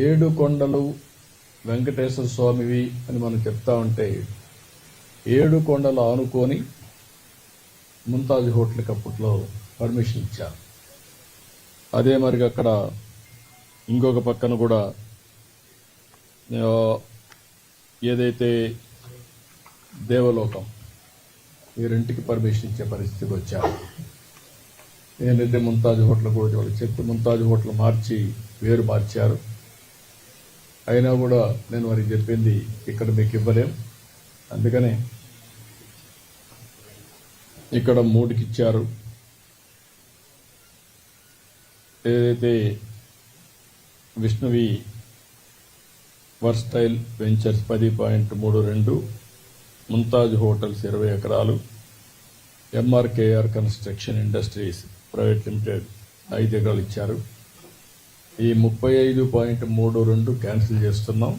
ఏడు కొండలు వెంకటేశ్వర స్వామివి అని మనం చెప్తా ఉంటే ఏడు కొండలు ఆనుకొని ముంతాజ్ హోటల్కి అప్పట్లో పర్మిషన్ ఇచ్చారు. అదే మరి అక్కడ ఇంకొక పక్కన కూడా ఏదైతే దేవలోకం ఈ రెంటికి పర్మిషన్ ఇచ్చే పరిస్థితికి వచ్చారు. ఏంటంటే ముంతాజ్ హోటల్ కూడా చెప్తే ముంతాజ్ హోటల్ మార్చి వేరు మార్చారు. అయినా కూడా నేను వారికి చెప్పింది ఇక్కడ మీకు ఇవ్వలేం. అందుకనే ఇక్కడ మూడుకి ఇచ్చారు ఏదైతే విష్ణువి వర్స్టైల్ వెంచర్స్ పది పాయింట్ మూడు రెండు ముంతాజ్ హోటల్స్ ఇరవై ఎకరాలు MRKR construction industries private limited ఐదు ఎకరాలు ఇచ్చారు. ఈ ముప్పై ఐదు పాయింట్ మూడు రెండు క్యాన్సిల్ చేస్తున్నాం.